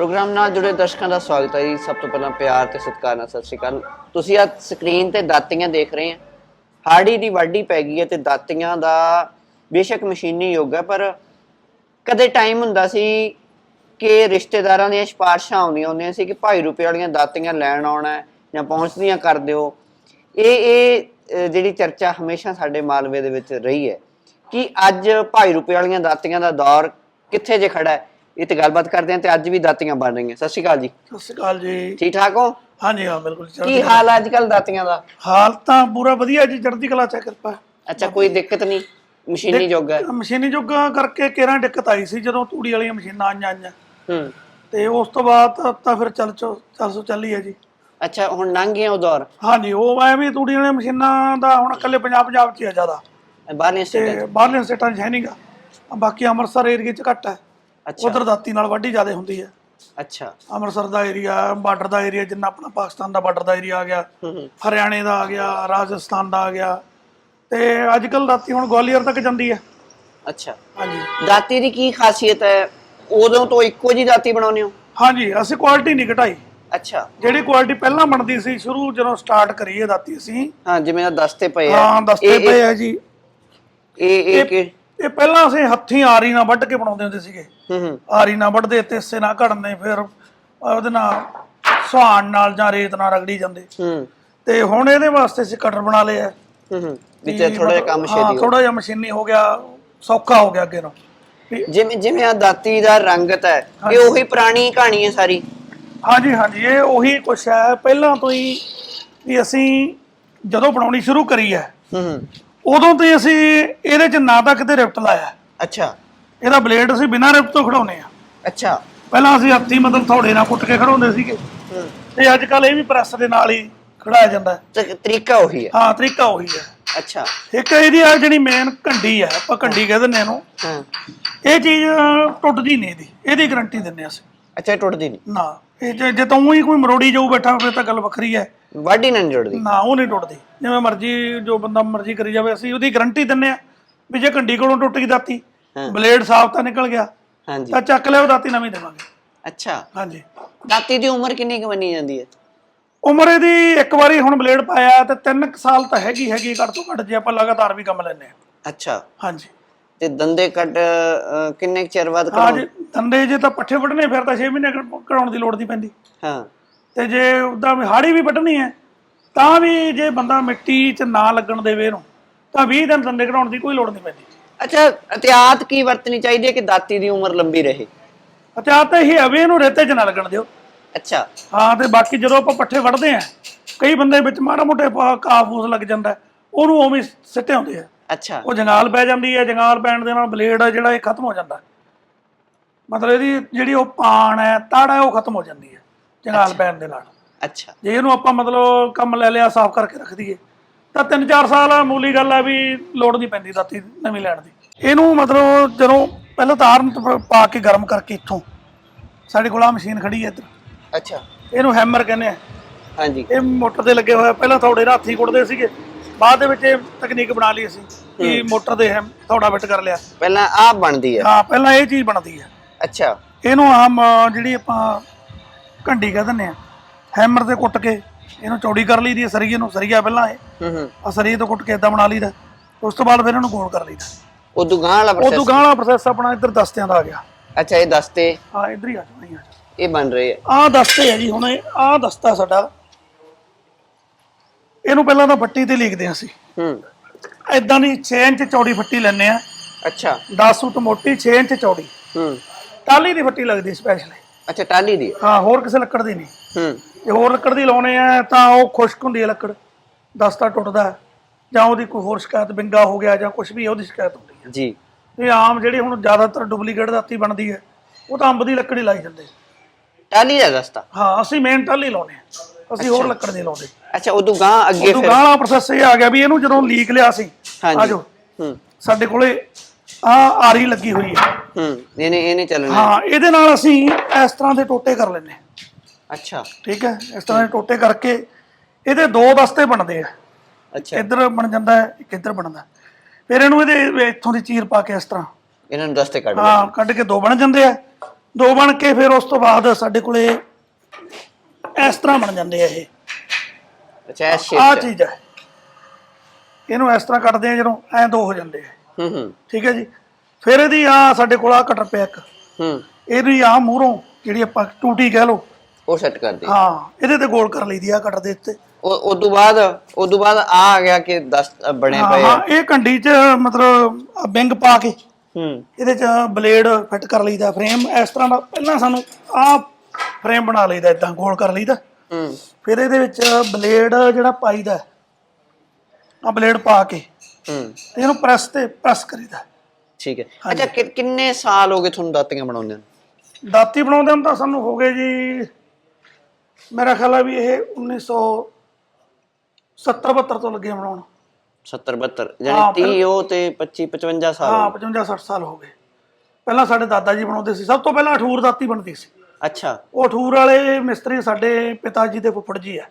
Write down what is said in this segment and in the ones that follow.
Programme ਨਾਲ ਜੁੜੇ ਦਰਸ਼ਕਾਂ ਦਾ ਸਵਾਗਤ ਹੈ ਜੀ। ਸਭ ਤੋਂ ਪਹਿਲਾਂ ਪਿਆਰ ਤੇ ਸਤਿਕਾਰ ਨਾਲ ਸਤਿ ਸ਼੍ਰੀ ਅਕਾਲ। ਤੁਸੀਂ ਆ ਸਕਰੀਨ ਤੇ ਦਾਤੀਆਂ ਦੇਖ ਰਹੇ ਆ ਹਾੜੀ ਦੀ ਵਾਢੀ ਪੈ ਗਈ ਹੈ ਤੇ ਦਾਤੀਆਂ ਦਾ ਬੇਸ਼ੱਕ ਮਸ਼ੀਨੀ ਯੁੱਗ ਹੈ, ਪਰ ਕਦੇ ਟਾਈਮ ਹੁੰਦਾ ਸੀ ਕਿ ਰਿਸ਼ਤੇਦਾਰਾਂ ਦੀਆਂ ਸਿਫਾਰਸ਼ਾਂ ਆਉਂਦੀਆਂ ਹੁੰਦੀਆਂ ਸੀ ਕਿ ਭਾਈ ਰੁਪਏ ਵਾਲੀਆਂ ਦਾਤੀਆਂ ਲੈਣ ਆਉਣਾ ਹੈ ਜਾਂ ਪਹੁੰਚਦੀਆਂ ਕਰ ਦਿਓ। ਇਹ ਇਹ ਜਿਹੜੀ ਚਰਚਾ ਹਮੇਸ਼ਾ ਸਾਡੇ ਮਾਲਵੇ ਦੇ ਵਿੱਚ ਰਹੀ ਹੈ ਕਿ ਅੱਜ ਭਾਈ ਰੁਪਏ ਵਾਲੀਆਂ ਦਾਤੀਆਂ ਦਾ ਦੌਰ ਕਿੱਥੇ ਜੇ ਖੜਾ ਹੈ? ਇਹ ਤੇ ਗੱਲਬਾਤ ਕਰਦੇ ਹਾਂ ਤੇ ਅੱਜ ਵੀ ਦਾਤੀਆਂ ਬਣ ਰਹੀਆਂ। ਸਤਿ ਸ਼੍ਰੀ ਅਕਾਲ ਜੀ। ਸਤਿ ਸ਼੍ਰੀ ਅਕਾਲ ਜੀ। ਠੀਕ ਠਾਕ ਹੋ? ਹਾਂਜੀ ਹਾਂ ਬਿਲਕੁਲ ਕੀ ਹਾਲ ਹੈ ਅੱਜ ਕੱਲ ਦਾਤੀਆਂ ਦਾ? ਹਾਲ ਤਾਂ ਪੂਰਾ ਵਧੀਆ ਜੀ ਚੜ੍ਹਦੀ ਕਲਾ ਚ ਹੈ, ਕਿਰਪਾ। ਅੱਛਾ ਕੋਈ ਦਿੱਕਤ ਨਹੀਂ? ਮਸ਼ੀਨੀ ਯੁੱਗ ਹੈ। ਮਸ਼ੀਨੀ ਯੁੱਗ ਕਰਕੇ ਕਿਹੜਾ ਦਿੱਕਤ ਆਈ ਸੀ ਜਦੋਂ ਤੂੜੀ ਵਾਲੀਆਂ ਮਸ਼ੀਨਾਂ ਆਈਆਂ ਆਈਆਂ। ਹੂੰ। ਤੇ ਉਸ ਤੋਂ ਬਾਅਦ ਤਾਂ- ਫਿਰ ਚੱਲ ਚੋ ਚੱਲ ਸੋ ਚੱਲੀ ਹੈ ਜੀ। ਅੱਛਾ ਹੁਣ ਲੰਘ ਗਿਆ ਉਹ ਦੌਰ? ਹਾਂਜੀ ਉਹ ਐ ਵੀ ਤੂੜੀ ਵਾਲੀਆਂ ਮਸ਼ੀਨਾਂ ਦਾ ਹੁਣ ਇਕੱਲੇ ਪੰਜਾਬ ਪੰਜਾਬ 'ਚ ਹੀ ਆ ਜ਼ਿਆਦਾ। ਸਟੇਟਾਂ ਬਾਹਰਲੇ ਸਟੇਟਾਂ 'ਚ ਹੈ ਨਹੀਂਗਾ ਬਾਕੀ ਅੰਮ੍ਰਿਤਸਰ ਏਰੀਏ 'ਚ ਘੱਟ ਹੈ। ਉਧਰ ਦਾਤੀ ਨਾਲ ਵਾਢੀ ਜ਼ਿਆਦਾ ਹੁੰਦੀ ਹੈ। ਅੱਛਾ। ਅੰਮ੍ਰਿਤਸਰ ਦਾ ਏਰੀਆ ਬਾਰਡਰ ਦਾ ਏਰੀਆ ਜਿੰਨਾ ਆਪਣਾ ਪਾਕਿਸਤਾਨ ਦਾ ਬਾਰਡਰ ਦਾ ਏਰੀਆ ਆ ਗਿਆ ਹਰਿਆਣੇ ਦਾ ਆ ਗਿਆ ਰਾਜਸਥਾਨ ਦਾ ਆ ਗਿਆ। ਤੇ ਅੱਜ ਕੱਲ ਦਾਤੀ ਹੁਣ ਗਵਾਲੀਅਰ ਤੱਕ ਜਾਂਦੀ ਹੈ। ਅੱਛਾ। ਹਾਂਜੀ। ਦਾਤੀ ਦੀ ਕੀ ਖਾਸੀਅਤ ਹੈ? ਉਦੋਂ ਤੋਂ ਇੱਕੋ ਜੀ ਦਾਤੀ ਬਣਾਉਂਦੇ ਹੋ? ਹਾਂਜੀ ਅਸੀਂ ਕੁਆਲਿਟੀ ਨਹੀਂ ਘਟਾਈ। ਅੱਛਾ। ਜਿਹੜੀ ਕੁਆਲਿਟੀ ਪਹਿਲਾਂ ਬਣਦੀ ਸੀ ਸ਼ੁਰੂ ਜਦੋਂ ਸਟਾਰਟ ਕਰੀਏ ਦਾਤੀ ਅਸੀਂ। ਹਾਂ ਜਿਵੇਂ ਆ ਦਸਤੇ ਪਏ ਆ। ਹਾਂ ਦਸਤੇ ਪਏ ਆ ਜੀ। ਇਹ ਇਹ ਕਿ ਇਹ ਪਹਿਲਾਂ ਅਸੀਂ ਹੱਥੀਂ ਆਰੀ ਨਾਲ ਵੱਢ ਕੇ ਬਣਾਉਂਦੇ ਹੁੰਦੇ ਸੀਗੇ। ਹੂੰ ਹੂੰ। ਆਰੀ ਨਾਲ ਵੱਢਦੇ ਤੇ ਇਸੇ ਨਾਲ ਘੜਨੇ ਫਿਰ ਉਹਦੇ ਨਾਲ ਸੁਹਾਣ ਨਾਲ ਜਾਂ ਰੇਤ ਨਾਲ ਰਗੜੀ ਜਾਂਦੇ। ਹੂੰ। ਤੇ ਹੁਣ ਇਹਦੇ ਵਾਸਤੇ ਅਸੀਂ ਕਟਰ ਬਣਾ ਲਏ ਆ। ਹੂੰ ਹੂੰ। ਵਿੱਚ ਥੋੜਾ ਜਿਹਾ ਕੰਮ ਛੇਤੀ ਹੋ ਥੋੜਾ ਜਿਹਾ ਮਸ਼ੀਨੀ ਹੋ ਗਿਆ ਸੌਖਾ ਹੋ ਗਿਆ ਅੱਗੇ ਨੂੰ ਵੀ ਜਿਵੇਂ ਜਿਵੇਂ ਆ ਦਾਤੀ ਦਾ ਰੰਗਤ ਹੈ ਇਹ ਉਹੀ ਪੁਰਾਣੀ ਕਹਾਣੀ ਹੈ ਸਾਰੀ। ਹਾਂਜੀ ਹਾਂਜੀ ਇਹ ਉਹੀ ਕੁਛ ਹੈ। ਪਹਿਲਾਂ ਤੋਂ ਹੀ ਵੀ ਅਸੀਂ ਜਦੋਂ ਬਣਾਉਣੀ ਸ਼ੁਰੂ ਕਰੀ ਹੈ ਹੂੰ ਹੂੰ। ਉਦੋਂ ਤੋਂ ਅਸੀਂ ਇਹਦੇ 'ਚ ਨਾ ਤਾਂ ਕਿਤੇ ਰਿਫਟ ਲਾਇਆ। ਅੱਛਾ। ਇਹਦਾ ਬਲੇਡ ਅਸੀਂ ਬਿਨਾਂ ਰਿਫਟ ਤੋਂ ਖੜਾਉਨੇ ਆ ਅੱਛਾ। ਪਹਿਲਾਂ ਅਸੀਂ ਹੱਥੀ ਮਤਲਬ ਥੋੜੇ ਨਾਲ ਕੁੱਟ ਕੇ ਖੜਾਉਂਦੇ ਸੀਗੇ। ਤੇ ਅੱਜ ਕੱਲ ਇਹ ਵੀ ਪ੍ਰੈਸ ਦੇ ਨਾਲ ਹੀ ਖੜਾਇਆ ਜਾਂਦਾ। ਹੈ। ਤਰੀਕਾ ਉਹੀ ਹੈ। ਹਾਂ ਤਰੀਕਾ ਉਹੀ ਹੈ। ਅੱਛਾ। ਇੱਕ ਇਹਦੀ ਆ ਜਿਹੜੀ ਮੇਨ ਘੰਡੀ ਹੈ ਆਪਾਂ ਘੰਡੀ ਕਹਿ ਦਿੰਦੇ ਇਹਨੂੰ। ਹਾਂ। ਇਹ ਚੀਜ਼ ਟੁੱਟਦੀ ਨਹੀਂ ਇਹਦੀ। ਇਹਦੀ ਗਾਰੰਟੀ ਦਿੰਦੇ ਅਸੀਂ। ਅੱਛਾ ਟੁੱਟਦੀ ਨਹੀਂ। ਨਾ। ਇਹ ਜੇ ਤਾਂ ਊਂ ਹੀ ਕੋਈ ਮਰੋੜੀ ਜਾਊ ਬੈਠਾ ਹੋਵੇ ਤਾਂ ਗੱਲ ਵੱਖਰੀ ਹੈ। ਵਾਢੀ ਨਾਲ ਨਹੀਂ ਜੁੜਦੀ। ਨਾ ਉਹ ਨਹੀਂ ਟੁੱਟਦੀ। ਜਿਵੇਂ ਮਰਜ਼ੀ ਜੋ ਬੰਦਾ ਮਰਜ਼ੀ ਕਰੀ ਜਾਵੇ ਅਸੀਂ ਉਹਦੀ ਗਾਰੰਟੀ ਦਿੰਨੇ ਆ ਵੀ ਜੇ ਘੰਡੀ ਕੋਲੋਂ ਟੁੱਟ ਗਈ ਦਾਤੀ ਹਾਂ। ਬਲੇਡ ਸਾਫ਼ ਤਾਂ ਨਿਕਲ ਗਿਆ ਹਾਂਜੀ। ਤਾਂ ਚੱਕ ਲਿਓ ਦਾਤੀ ਨਵੀਂ ਦੇਵਾਂਗੇ। ਅੱਛਾ। ਹਾਂਜੀ। ਦਾਤੀ ਦੀ ਉਮਰ ਕਿੰਨੀ ਕੁ ਮੰਨੀ ਜਾਂਦੀ ਹੈ? ਉਮਰ ਇਹਦੀ ਇੱਕ ਵਾਰੀ ਹੁਣ ਬਲੇਡ ਪਾਇਆ ਤੇ 3 ਸਾਲ ਤਾਂ ਹੈਗੀ ਹੈਗੀ ਘੱਟ ਤੋਂ ਘੱਟ ਜੇ ਆਪਾਂ ਲਗਾਤਾਰ ਵੀ ਕੰਮ ਲੈਨੇ ਆ ਅੱਛਾ। ਹਾਂਜੀ। ਤੇ ਦੰਦੇ ਕੱਟ ਕਿੰਨੇ ਚਿਰ ਬਾਅਦ ਹਾਂ ਕਰਾਉਂ ਜੇ ਦੰਦੇ ਜੇ ਤਾਂ ਪੱਠੇ ਵੱਢਣੇ ਫਿਰ ਤਾਂ 6 ਮਹੀਨੇ ਕਰਾਉਣ ਦੀ ਲੋੜ ਨਹੀਂ ਪੈਂਦੀ। ਹਾਂ। ਤੇ ਜੇ ਉਦਾਂ ਵੀ ਹਾੜੀ ਵੀ ਵੱਢਣੀ ਹੈ ਤਾਂ ਵੀ ਜੇ ਬੰਦਾ ਮਿੱਟੀ 'ਚ ਨਾ ਲੱਗਣ ਦੇਵੇ ਇਹਨੂੰ ਤਾਂ 20 ਦਿਨ ਦੰਦੇ ਕਢਾਉਣ ਦੀ ਕੋਈ ਲੋੜ ਨਹੀਂ ਪੈਂਦੀ। ਅੱਛਾ ਇhtiyਾਤ ਕੀ ਵਰਤਣੀ ਚਾਹੀਦੀ ਹੈ ਕਿ ਦਾਤੀ ਦੀ ਉਮਰ ਲੰਬੀ ਰਹੇ? ਅਚਾਰ ਤਾਂ ਇਹ ਹਵੇ ਇਹਨੂੰ ਰੇਤੇ 'ਚ ਨਾ ਲੱਗਣ ਦਿਓ। ਅੱਛਾ। ਹਾਂ ਤੇ ਬਾਕੀ ਜਦੋਂ ਆਪਾਂ ਪੱਠੇ ਵੱਢਦੇ ਆ ਕਈ ਬੰਦੇ ਵਿੱਚ ਮਾੜਾ ਮੋਟੇ ਕਾਫ ਫੂਸ ਲੱਗ ਜਾਂਦਾ ਹੈ, ਉਹਨੂੰ ਉਵੇਂ ਹੀ ਸਿੱਟੇ ਹੁੰਦੇ ਆ। ਅੱਛਾ। ਉਹ ਜੰਗਾਲ ਪੈ ਜਾਂਦੀ ਹੈ ਜੰਗਾਲ ਪੈਣ ਦੇ ਨਾਲ ਬਲੇਡ ਜਿਹੜਾ ਇਹ ਖਤਮ ਹੋ ਜਾਂਦਾ। ਹੈ। ਮਤਲਬ ਇਹਦੀ ਜਿਹੜੀ ਉਹ ਪਾਣ ਹੈ ਤੜ ਹੈ ਉਹ ਖਤਮ ਹੋ ਜਾਂਦੀ ਹੈ। ਜੰਗਾਲ ਪੈਣ ਦੇ ਨਾਲ। ਅੱਛਾ। ਜੇ ਇਹਨੂੰ ਆਪਾਂ ਮਤਲਬ ਕੰਮ ਲੈ ਲਿਆ ਸਾਫ਼ ਕਰਕੇ ਰੱਖ ਦਈਏ ਤਾਂ 3-4 ਸਾਲ ਆ ਮੂਲੀ ਗੱਲ ਆ ਵੀ ਲੋੜ ਨਹੀਂ ਪੈਂਦੀ ਦਾਤੀ ਨਵੀਂ ਲੈਣ ਦੀ। ਇਹਨੂੰ ਮਤਲਬ ਜਦੋਂ ਪਹਿਲਾਂ ਤਾਰਨ ਪ- ਕੇ ਗਰਮ ਕਰਕੇ ਇੱਥੋਂ ਸਾਡੇ ਕੋਲ ਆ ਮਸ਼ੀਨ ਖੜੀ ਹੈ ਇੱਧਰ। ਅੱਛਾ। ਇਹਨੂੰ ਹੈਮਰ ਕਹਿੰਦੇ ਆ। ਹਾਂਜੀ। ਇਹ ਮੋਟਰ ਤੇ ਲੱਗੇ ਹੋਇਆ ਪਹਿਲਾਂ ਥੋੜੇ ਹੱਥੀਂ ਕੁੱਟਦੇ ਸੀਗੇ। ਬਾਅਦ ਦੇ ਵਿੱਚ ਇਹ ਤਕਨੀਕ ਬਣਾ ਲਈ ਅਸੀਂ ਕਿ ਮੋਟਰ ਦੇ ਹੈਮ ਥੋੜਾ ਫਿੱਟ ਕਰ ਲਿਆ। ਪਹਿਲਾਂ ਆਪ ਬਣਦੀ ਹੈ ਹਾਂ ਪਹਿਲਾਂ ਇਹ ਚੀਜ਼ ਬਣਦੀ ਹੈ ਅੱਛਾ। ਇਹਨੂੰ ਆਮ ਜਿਹੜੀ ਆਪਾਂ ਘੰਡੀ ਕਹਿ ਦਿੰਦੇ ਆ। ਹੈਮਰ ਤੇ ਕੁੱਟ ਕੇ ਇਹਨੂੰ ਚੌੜੀ ਕਰ ਲਈਦੀ ਹੈ ਸਰੀਏ ਨੂੰ ਸਰੀਆ ਪਹਿਲਾਂ ਇਹ। ਹੂੰ ਹੂੰ। ਆ ਸਰੀਏ ਤੋਂ ਕੁੱਟ ਕੇ ਇਦਾਂ ਬਣਾ ਲਈਦਾ। ਉਸ ਤੋਂ ਬਾਅਦ ਫਿਰ ਇਹਨੂੰ ਗੋਲ ਕਰ ਲਈਦਾ। ਉਹ ਦੁਗਾਂ ਵਾਲਾ ਉਹ ਪ੍ਰੋਸੈਸ ਵਾਲਾ ਪ੍ਰੋਸੈਸ ਆਪਣਾ ਇੱਧਰ ਦਸਤਿਆਂ ਦਾ ਆ ਗਿਆ। ਅੱਛਾ ਇਹ ਦਸਤੇ? ਹਾਂ ਇੱਧਰ ਹੀ ਆ ਜਾਣਾ ਹੀ ਆ ਇਹ ਬਣ ਰਹੇ ਆ। ਆਹ ਦਸਤੇ ਆ ਜੀ ਹੁਣ ਆਹ ਦਸਤਾ ਸਾਡਾ। ਇਹਨੂੰ ਪਹਿਲਾਂ ਤਾਂ ਫੱਟੀ ਤੇ ਲਿਖਦੇ ਹਾਂ ਅਸੀਂ। ਹੂੰ। ਇਦਾਂ ਦੀ 6 ਇੰਚ ਚੌੜੀ ਫੱਟੀ ਲੈਣੇ ਆ ਅੱਛਾ। 10 ਫੁੱਟ ਮੋਟੀ 6 ਇੰਚ ਚੌੜੀ। ਹੂੰ। ਟਾਲੀ ਦੀ ਫੱਟੀ ਲੱਗਦੀ ਸਪੈਸ਼ਲ ਅੱਛਾ ਟਾਲੀ ਦੀ? ਹੈ। ਹਾਂ ਹੋਰ ਕਿਸੇ ਲੱਕੜ ਦੀ ਨਹੀਂ। ਹੂੰ। ਜੇ ਹੋਰ ਲੱਕੜ ਦੀ ਲਾਉਣੇ ਆ ਤਾਂ ਉਹ ਖੁਸ਼ਕ ਹੁੰਦੀ ਹੈ ਲੱਕੜ। ਦਸਤਾ ਟੁੱਟਦਾ ਹੈ, ਜਾਂ ਉਹਦੀ ਕੋਈ ਹੋਰ ਸ਼ਿਕਾਇਤ ਬਿੰਗਾ ਹੋ ਗਿਆ ਜਾਂ ਕੁਝ ਵੀ ਹੈ, ਉਹਦੀ ਸ਼ਿਕਾਇਤ ਹੁੰਦੀ ਹੈ। ਜੀ। ਇਹ ਆਮ ਜਿਹੜੀ ਹੁਣ ਜ਼ਿਆਦਾਤਰ ਡੁਪਲੀਕੇਟ ਦਾਤੀ ਬਣਦੀ ਹੈ ਉਹ ਤਾਂ ਅੰਬ ਦੀ ਲੱਕੜ ਹੀ ਲਾਈ ਜਾਂਦੇ। ਟਾਲੀ ਦਾ ਦਸਤਾ ਹਾਂ ਅਸੀਂ ਮੇਨ ਟਾਲੀ ਲਾਉਨੇ ਆ। ਅਸੀਂ ਹੋਰ ਲੱਕੜ ਨਹੀਂ ਲਾਉਂਦੇ। ਅੱਛਾ ਉਹ ਦੁਗਾਂ ਅੱਗੇ ਉਦੋਂ ਫਿਰ? ਗਾਂਹ ਵਾਲਾ ਪ੍ਰੋਸੈਸ ਇਹ ਆ ਗਿਆ ਵੀ ਇਹਨੂੰ ਜਦੋਂ ਲੀਕ ਲਿਆ ਸੀ ਹਾਂਜੀ। ਆਜੋ ਹੂੰ। ਸਾਡੇ ਕੋਲੇ ਆ ਆਰੀ ਲੱਗੀ ਹੋਈ ਹੈ। ਹੂੰ ਇਹਨੇ ਇਹਨੇ ਚੱਲਣਾ। ਹਾਂ ਇਹਦੇ ਨਾਲ ਅਸੀਂ ਇਸ ਤਰ੍ਹਾਂ ਦੇ ਟੋਟੇ ਕਰ ਲੈਨੇ ਹਾਂ। ਅੱਛਾ। ਠੀਕ ਹੈ? ਇਸ ਤਰ੍ਹਾਂ ਦੇ ਟੋਟੇ ਕਰਕੇ ਇਹਦੇ ਦੋ ਦਸਤੇ ਬਣਦੇ ਆ। ਅੱਛਾ। ਇੱਧਰ ਬਣ ਜਾਂਦਾ ਹੈ ਇੱਕ ਇੱਧਰ ਬਣਦਾ ਫਿਰ ਇਹਨੂੰ ਇਹਦੇ ਇੱਥੋਂ ਦੀ ਚੀਰ ਪਾ ਕੇ ਇਸ ਤਰ੍ਹਾਂ। ਇਹਨਾਂ ਨੂੰ ਦਸਤੇ ਕੱਢ। ਹਾਂ ਕੱਢ ਕੇ ਦੋ ਬਣ ਜਾਂਦੇ ਆ। ਦੋ ਬਣ ਕੇ ਫਿਰ ਉਸ ਤੋਂ ਬਾਅਦ ਸਾਡੇ ਕੋਲੇ ਇਸ ਤਰ੍ਹਾਂ ਬਣ ਜਾਂਦੇ ਆ ਇਹ। ਅੱਛਾ ਆਹ ਸ਼ੇਪ ਚੀਜ਼ ਹੈ। ਇਹਨੂੰ ਇਸ ਤਰ੍ਹਾਂ ਕੱਟਦੇ ਆ ਜਦੋਂ ਐ ਦੋ ਹੋ ਜਾਂਦੇ ਆ। ਹੂੰ ਹੂੰ। ਠੀਕ ਹੈ ਜੀ? ਫਿਰ ਇਹਦੀ ਆ ਸਾਡੇ ਕੋਲ ਆ ਕਟਰ ਪਿਆ ਇੱਕ। ਹੂੰ। ਇਹਦੀ ਆ ਮੂਹਰੋਂ ਜਿਹੜੀ ਆਪਾਂ ਟੂਟੀ ਕਹਿ ਲਓ। ਉਹ ਸੈੱਟ ਕਰ ਦੇ। ਹਾਂ ਇਹਦੇ ਤੇ ਗੋਲ ਕਰ ਲਈਦੀ ਆ ਕਟਰ ਦੇ ਉੱਤੇ। ਉਹ ਤੋਂ ਬਾਅਦ ਤੋਂ ਬਾਅਦ ਆ ਆ ਗਿਆ ਕਿ 10 ਬਣੇ ਪਏ ਹਾਂ ਆ ਇਹ ਕੰਡੀ 'ਚ ਮਤਲਬ ਬਿੰਗ ਪਾ ਕੇ ਹੂੰ। ਇਹਦੇ 'ਚ ਬਲੇਡ ਫਿੱਟ ਕਰ ਲਈਦਾ ਫਰੇਮ ਇਸ ਤਰ੍ਹਾਂ ਦਾ ਪਹਿਲਾਂ ਸਾਨੂੰ ਆਹ ਫਰੇਮ ਬਣਾ ਲਈਦਾ ਇਦਾਂ ਗੋਲ ਕਰ ਲਈਦਾ। ਹੂੰ। ਫਿਰ ਇਹਦੇ ਵਿੱਚ ਬਲੇਡ ਜਿਹੜਾ ਪਾਈਦਾ ਆ ਬਲੇਡ ਪਾ ਕੇ ਹੂੰ। ਤੇ ਇਹਨੂੰ ਪ੍ਰੈਸ ਤੇ ਪ੍ਰੈਸ ਕਰੀਦਾ। ਠੀਕ ਹੈ। ਅੱਛਾ ਕਿ- ਕਿੰਨੇ ਸਾਲ ਹੋ ਗਏ ਤੁਹਾਨੂੰ ਦਾਤੀਆਂ ਬਣਾਉਂਦੇ ਨੂੰ? ਦਾਤੀ ਬਣਾਉਂਦੇ ਨੂੰ ਤਾਂ ਸਾਨੂੰ ਹੋ ਗਏ ਜੀ ਮੇਰਾ ਖਿਆਲ ਆ ਵੀ ਇਹ 1970 72 ਤੋਂ ਲੱਗੇ ਬਣਾਉਣ। 70 72 ਹਾਂ, ਯਾਨੀ 30 ਉਹ ਤੇ 25 55 ਸਾਲ ਹਾਂ 55 60 ਸਾਲ ਹੋ ਗਏ। ਪਹਿਲਾਂ ਸਾਡੇ ਦਾਦਾ ਜੀ ਬਣਾਉਂਦੇ ਸੀ। ਸਭ ਤੋਂ ਪਹਿਲਾਂ ਅਠੂਰ ਦਾਤੀ ਬਣਦੀ ਸੀ। ਅੱਛਾ। ਉਹ ਅਠੂਰ ਵਾਲੇ ਮਿਸਤਰੀ ਸਾਡੇ ਪਿਤਾ ਜੀ ਦੇ ਫੁੱਫੜ ਜੀ ਆ।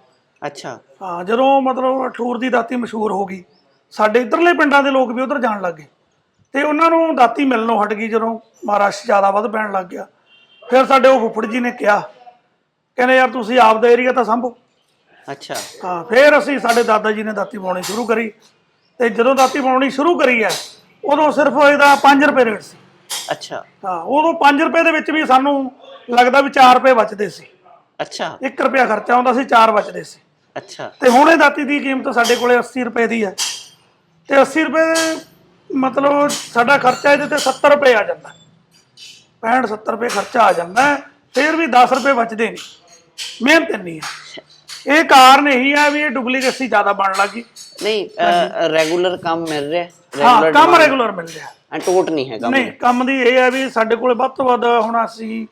ਅੱਛਾ। ਹਾਂ ਜਦੋਂ ਮਤਲਬ ਅਠੂਰ ਦੀ ਦਾਤੀ ਮਸ਼ਹੂਰ ਹੋ ਗਈ ਸਾਡੇ ਇਧਰਲੇ ਪਿੰਡਾਂ ਦੇ ਲੋਕ ਵੀ ਉਧਰ ਜਾਣ ਲੱਗ ਗਏ। ਤੇ ਉਹਨਾਂ ਨੂੰ ਦਾਤੀ ਮਿਲਣੋਂ ਹਟ ਗਈ ਜਦੋਂ ਮਹਾਰਾਸ਼ ਜ਼ਿਆਦਾ ਵੱਧ ਪੈਣ ਲੱਗ ਗਿਆ। ਫਿਰ ਸਾਡੇ ਉਹ ਫੁੱਫੜ ਜੀ ਨੇ ਕਿਹਾ ਕਹਿੰਦੇ ਯਾਰ ਤੁਸੀਂ ਆਪ ਦਾ ਏਰੀਆ ਤਾਂ ਸੰਭੋ। ਅੱਛਾ। ਹਾਂ ਫਿਰ ਅਸੀਂ ਸਾਡੇ ਦਾਦਾ ਜੀ ਨੇ ਦਾਤੀ ਬਣਾਉਣੀ ਸ਼ੁਰੂ ਕਰੀ। ਤੇ ਜਦੋਂ ਦਾਤੀ ਬਣਾਉਣੀ ਸ਼ੁਰੂ ਕਰੀ ਹੈ ਉਦੋਂ ਸਿਰਫ ਇਹਦਾ 5 ਰੁਪਏ ਰੇਟ ਸੀ। ਅੱਛਾ। ਹਾਂ ਉਦੋਂ 5 ਰੁਪਏ ਦੇ ਵਿੱਚ ਵੀ ਸਾਨੂੰ ਲੱਗਦਾ ਵੀ 4 ਰੁਪਏ ਬਚਦੇ ਸੀ। ਅੱਛਾ। 1 ਰੁਪਿਆ ਖਰਚਾ ਹੁੰਦਾ ਸੀ 4 ਬਚਦੇ ਸੀ। ਅੱਛਾ। ਤੇ ਹੁਣ ਇਹ ਦਾਤੀ ਦੀ ਕੀਮਤ ਸਾਡੇ ਕੋਲੇ 80 ਰੁਪਏ ਦੀ ਹੈ। ਤੇ 80 ਰੁਪਏ ਮਤਲਬ ਸਾਡਾ ਖਰਚਾ ਇਹਦੇ ਤੇ 70 ਰੁਪਏ ਆ ਜਾਂਦਾ। 65 70 ਰੁਪਏ ਖਰਚਾ ਆ ਜਾਂਦਾ ਫਿਰ ਵੀ 10 ਰੁਪਏ ਬਚਦੇ ਨਹੀਂ ਮਿਹਨਤ ਇੰਨੀ ਹੈ। ਇਹ ਕਾਰਨ ਇਹੀ ਹੈ ਵੀ ਇਹ ਡੁਪਲੀਕੇਸੀ ਜ਼ਿਆਦਾ ਬਣ ਲੱਗੀ ਨਹੀਂ ਰੈਗੂਲਰ ਕੰਮ ਮਿਲ ਰਿਹਾ ਹਾਂ। ਕੰਮ ਰੈਗੂਲਰ ਮਿਲ ਰਿਹਾ ਐਂ ਟੋਟ ਨਹੀਂ ਹੈ ਕੰਮ ਨਹੀਂ ਕੰਮ ਦੀ ਇਹ ਹੈ ਵੀ ਸਾਡੇ ਕੋਲੇ ਵੱਧ ਤੋਂ ਵੱਧ ਹੁਣ ਅਸੀਂ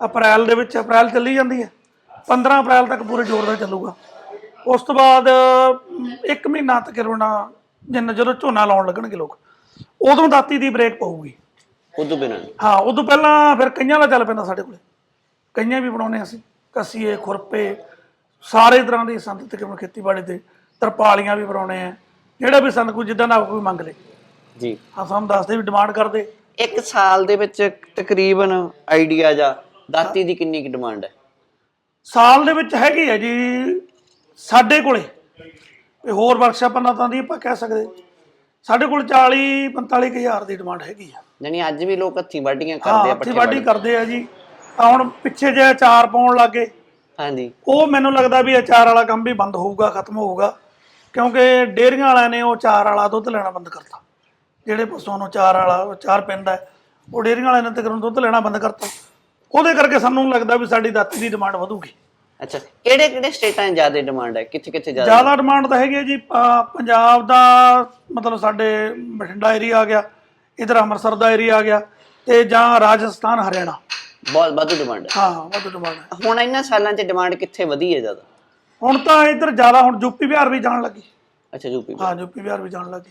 ਅਪ੍ਰੈਲ ਦੇ ਵਿੱਚ ਅਪ੍ਰੈਲ ਚੱਲੀ ਜਾਂਦੀ ਹੈ। 15 ਅਪ੍ਰੈਲ ਤੱਕ ਪੂਰੇ ਜ਼ੋਰ ਦਾ ਚੱਲੂਗਾ। ਉਸ ਤੋਂ ਬਾਅਦ ਅਮ, ਇੱਕ ਮਹੀਨਾ ਤਕਰੀਬਨ ਜਿੰਨਾ ਜਦੋਂ ਝੋਨਾ ਲਾਉਣ ਲੱਗਣਗੇ ਲੋਕ ਉਦੋਂ ਦਾਤੀ ਦੀ ਬ੍ਰੇਕ ਪਊਗੀ। ਉਦੋਂ ਬਿਨਾਂ। ਨਹੀਂ ਹਾਂ ਉਦੋਂ ਪਹਿਲਾਂ ਫਿਰ ਕਈਆਂ ਦਾ ਚੱਲ ਪੈਂਦਾ ਸਾਡੇ ਕੋਲੇ। ਕਈਆਂ ਵੀ ਬਣਾਉਨੇ ਅਸੀਂ ਕਸੀਏ ਖੁਰਪੇ ਸਾਰੇ ਤਰ੍ਹਾਂ ਦੀ ਸੰਦ ਤਕਰੀਬਨ ਖੇਤੀਬਾੜੀ ਦੇ ਤਰਪਾਲੀਆਂ ਵੀ ਬਣਾਉਣੇ ਆ ਜਿਹੜਾ ਵੀ ਸੰਦ ਕੋਈ ਜਿੱਦਾਂ ਦਾ ਕੋਈ ਮੰਗ ਲੇ। ਜੀ। ਹਾਂ ਸਾਨੂੰ ਦੱਸਦੇ ਵੀ ਡਿਮਾਂਡ ਕਰਦੇ। ਇੱਕ ਸਾਲ ਦੇ ਵਿੱਚ ਤਕਰੀਬਨ ਆਈਡੀਆ ਜਾਂ ਦਾਤੀ ਦੀ ਕਿੰਨੀ ਕੁ ਡਿਮਾਂਡ ਹੈ? ਸਾਲ ਦੇ ਵਿੱਚ ਹੈਗੀ ਹੈ ਜੀ ਸਾਡੇ ਕੋਲੇ ਇਹ ਹੋਰ ਵਰਕਸ਼ਾਪਾਂ ਨਾਲ ਤਾਂ ਨਹੀਂ ਆਪਾਂ ਕਹਿ ਸਕਦੇ। ਸਾਡੇ ਕੋਲ 40 45 ਕੁ ਹਜ਼ਾਰ ਦੀ ਡਿਮਾਂਡ ਹੈਗੀ ਆ। ਯਾਨੀ ਅੱਜ ਵੀ ਲੋਕ ਹੱਥੀਂ ਵਾਢੀਆਂ ਕਰਦੇ ਆ ਪੱਠੇ ਵਾਢੀ ਵਾਢੀ ਕਰਦੇ ਆ ਜੀ। ਆ ਹੁਣ ਪਿੱਛੇ ਜੇ ਅਚਾਰ ਪਾਉਣ ਲੱਗੇ। ਹਾਂਜੀ। ਉਹ ਮੈਨੂੰ ਲੱਗਦਾ ਵੀ ਅਚਾਰ ਵਾਲਾ ਕੰਮ ਵੀ ਬੰਦ ਹੋਊਗਾ ਖਤਮ ਹੋਊਗਾ। ਕਿਉਂਕਿ ਡੇਅਰੀਆਂ ਵਾਲਿਆਂ ਨੇ ਉਹ ਅਚਾਰ ਵਾਲਾ ਦੁੱਧ ਲੈਣਾ ਬੰਦ ਕਰਤਾ। ਜਿਹੜੇ ਪਸ਼ੂਆਂ ਨੂੰ ਅਚਾਰ ਵਾਲਾ ਅਚਾਰ ਪੈਂਦਾ ਉਹ ਡੇਅਰੀਆਂ ਵਾਲਿਆਂ ਨੇ ਤਕਰੀਬਨ ਦੁੱਧ ਲੈਣਾ ਬੰਦ ਕਰਤਾ। ਉਹਦੇ ਕਰਕੇ ਸਾਨੂੰ ਲੱਗਦਾ ਵੀ ਸਾਡੀ ਦਾਤੀ ਦੀ ਡਿਮਾਂਡ ਵਧੂਗੀ। ਅੱਛਾ ਕਿਹੜੇ ਕਿਹੜੇ ਸਟੇਟਾਂ 'ਚ ਜ਼ਿਆਦਾ ਡਿਮਾਂਡ ਹੈ? ਕਿੱਥੇ ਕਿੱਥੇ ਜ਼ਿਆਦਾ ਜ਼ਿਆਦਾ ਡਿਮਾਂਡ ਤਾਂ ਹੈਗੀ ਹੈ ਜੀ ਅਹ ਪੰਜਾਬ ਦਾ ਮਤਲਬ ਸਾਡੇ ਬਠਿੰਡਾ ਏਰੀਆ ਆ ਗਿਆ ਇਧਰ ਅੰਮ੍ਰਿਤਸਰ ਦਾ ਏਰੀਆ ਆ ਗਿਆ ਤੇ ਜਾਂ ਰਾਜਸਥਾਨ ਹਰਿਆਣਾ। ਬਹੁਤ ਵਾਧੂ ਡਿਮਾਂਡ ਹੈ। ਹਾਂ ਵੱਧ ਡਿਮਾਂਡ ਹੈ। ਹੁਣ ਇਹਨਾਂ ਸਾਲਾਂ 'ਚ ਡਿਮਾਂਡ ਕਿੱਥੇ ਵਧੀ ਹੈ ਜ਼ਿਆਦਾ? ਹੁਣ ਤਾਂ ਇਧਰ ਜ਼ਿਆਦਾ ਹੁਣ ਯੂਪੀ ਬਿਹਾਰ ਵੀ ਜਾਣ ਲੱਗੀ। ਅੱਛਾ ਯੂਪੀ ਹਾਂ ਯੂਪੀ ਬਿਹਾਰ ਵੀ ਜਾਣ ਲੱਗੀ।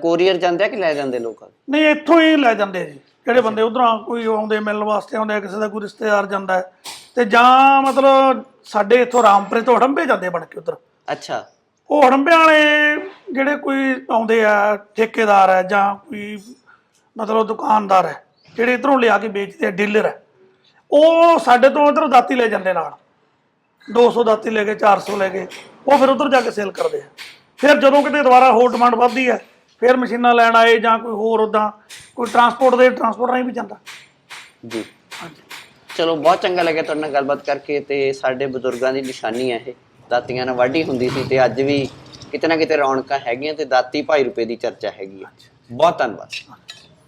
ਕੋਰੀਅਰ ਜਾਂਦੇ ਆ ਕਿ ਲੈ ਜਾਂਦੇ ਲੋਕ? ਨਹੀਂ ਇੱਥੋਂ ਹੀ ਲੈ ਜਾਂਦੇ ਜੀ। ਜਿਹੜੇ ਬੰਦੇ ਉਧਰੋਂ ਕੋਈ ਆਉਂਦੇ ਮਿਲਣ ਵਾਸਤੇ ਆਉਂਦੇ ਆ ਕਿਸੇ ਦਾ ਕੋਈ ਰਿਸ਼ਤੇਦਾਰ ਜਾਂਦਾ ਹੈ ਤੇ ਜਾਂ ਮਤਲਬ ਸਾਡੇ ਇੱਥੋਂ ਰਾਮਪੁਰੇ ਤੋਂ ਹੜੰਬੇ ਜਾਂਦੇ ਬਣ ਕੇ ਉਧਰ। ਅੱਛਾ। ਉਹ ਹੜੰਬੇ ਵਾਲੇ ਜਿਹੜੇ ਕੋਈ ਆਉਂਦੇ ਆ ਠੇਕੇਦਾਰ ਹੈ ਜਾਂ ਕੋਈ ਮਤਲਬ ਦੁਕਾਨਦਾਰ ਹੈ ਜਿਹੜੇ ਇਧਰੋਂ ਲਿਆ ਕੇ ਵੇਚਦੇ ਆ ਡੀਲਰ ਹੈ ਉਹ ਸਾਡੇ ਤੋਂ ਇਧਰੋਂ ਦਾਤੀ ਲੈ ਜਾਂਦੇ ਨਾਲ। 200 ਦਾਤੀ ਲੈ ਕੇ 400 ਲੈ ਕੇ ਉਹ ਫਿਰ ਉਧਰ ਜਾ ਕੇ ਸੇਲ ਕਰਦੇ ਆ। ਫਿਰ ਜਦੋਂ ਕਿਤੇ ਦੁਬਾਰਾ ਹੋਰ ਡਿਮਾਂਡ ਵੱਧਦੀ ਹੈ ਫਿਰ ਮਸ਼ੀਨਾਂ ਲੈਣ ਆਏ ਜਾਂ ਕੋਈ ਹੋਰ ਉਦਾਂ ਕੋਈ ਟਰਾਂਸਪੋਰਟ ਦੇ ਟਰਾਂਸਪੋਰਟ ਰਾਹੀਂ ਵੀ ਜਾਂਦਾ। ਜੀ। ਹਾਂਜੀ। ਚਲੋ ਬਹੁਤ ਚੰਗਾ ਲੱਗਿਆ ਤੁਹਾਡੇ ਨਾਲ ਗੱਲਬਾਤ ਕਰਕੇ ਤੇ ਸਾਡੇ ਬਜ਼ੁਰਗਾਂ ਦੀ ਨਿਸ਼ਾਨੀ ਹੈ ਇਹ। ਦਾਤੀਆਂ ਨਾਲ ਵਾਢੀ ਹੁੰਦੀ ਸੀ ਤੇ ਅੱਜ ਵੀ ਕਿਤੇ ਨਾ ਕਿਤੇ ਰੌਣਕਾਂ ਹੈਗੀਆਂ ਤੇ ਦਾਤੀ ਭਾਈ ਰੁਪਏ ਦੀ ਚਰਚਾ ਹੈਗੀ ਹੈ ਬਹੁਤ ਧੰਨਵਾਦ।